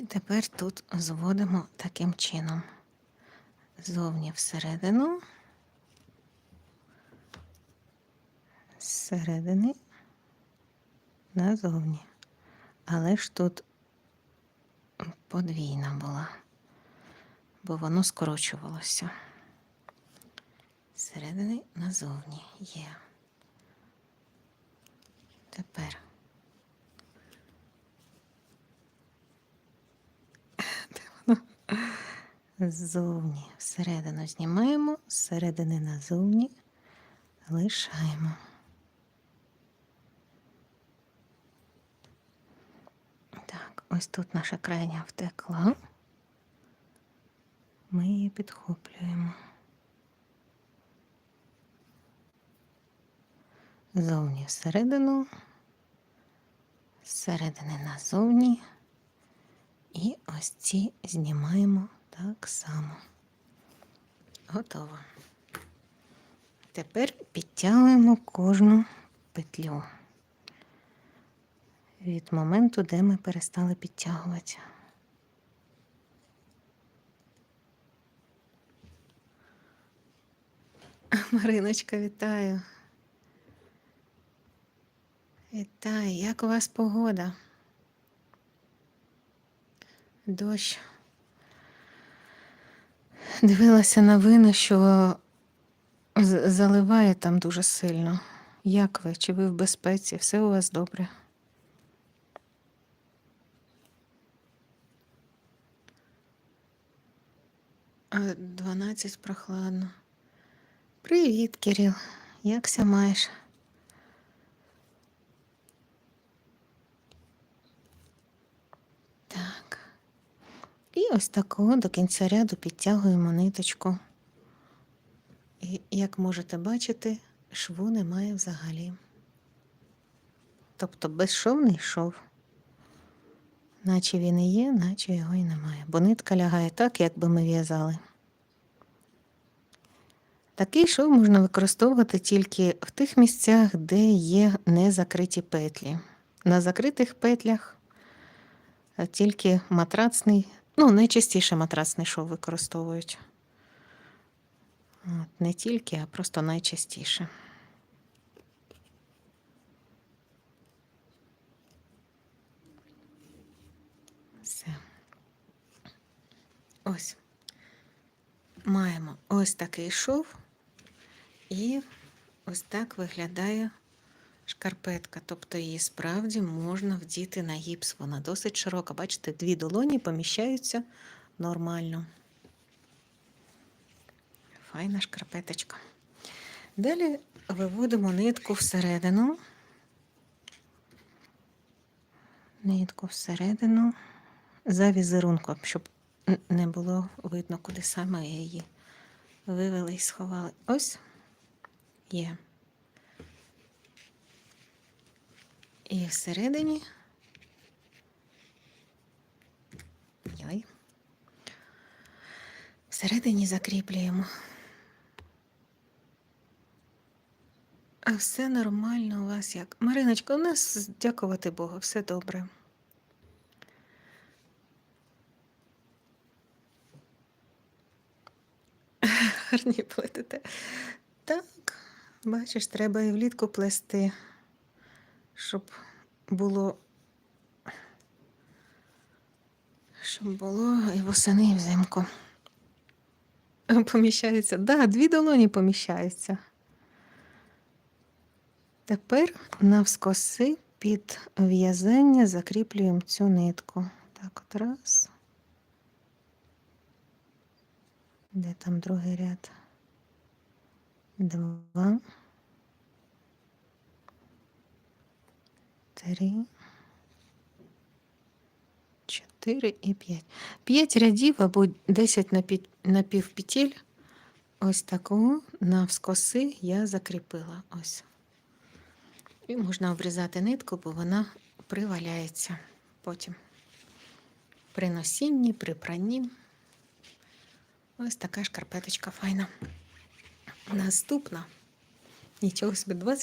І тепер тут зводимо таким чином. Зовні всередину, зсередини назовні. Але ж тут подвійна була, бо воно скорочувалося. Зсередини назовні є. Тепер. Де воно? Ззовні всередину знімаємо, зсередини назовні лишаємо. Так, ось тут наша крайня втекла. Ми її підхоплюємо. Зовні всередину, зсередини назовні. І ось ці знімаємо так само. Готово. Тепер підтягуємо кожну петлю від моменту, де ми перестали підтягувати. Мариночка, вітаю. Вітаю, як у вас погода? Дощ. Дивилася новини, що заливає там дуже сильно. Як ви? Чи ви в безпеці? Все у вас добре? 12 прохладно. Привіт, Кирил. Якся маєш? Ось такого до кінця ряду підтягуємо ниточку. І як можете бачити, шву немає взагалі. Тобто безшовний шов. Наче він і є, наче його і немає. Бо нитка лягає так, як би ми в'язали. Такий шов можна використовувати тільки в тих місцях, де є незакриті петлі. На закритих петлях тільки матрацний, ну, найчастіше матрацний шов використовують. От, не тільки, а просто найчастіше. Все. Ось. Маємо ось такий шов, і ось так виглядає шкарпетка. Тобто її справді можна вдіти на гіпс. Вона досить широка. Бачите, дві долоні поміщаються нормально. Файна шкарпеточка. Далі виводимо нитку всередину. Нитку всередину за візерунком, щоб не було видно, куди саме її вивели і сховали. Ось є. І всередині. Йой. Всередині закріплюємо. А все нормально у вас як? Мариночка, у нас, дякувати Богу, все добре. Гарні плетете. Так, бачиш, треба і влітку плести, щоб було. Щоб було і восени, і взимку. Поміщається. Так, да, дві долоні поміщаються. Тепер навскоси під в'язання закріплюємо цю нитку. Так, от раз. Де там другий ряд? Два. Три. Чотири і п'ять. П'ять рядів або 10 напі- напівпетель. Ось таку навскоси я закріпила. Ось. І можна обрізати нитку, бо вона приваляється потім. При носінні, при пранні. Ось така шкарпеточка файна. Наступна. Нічого собі 20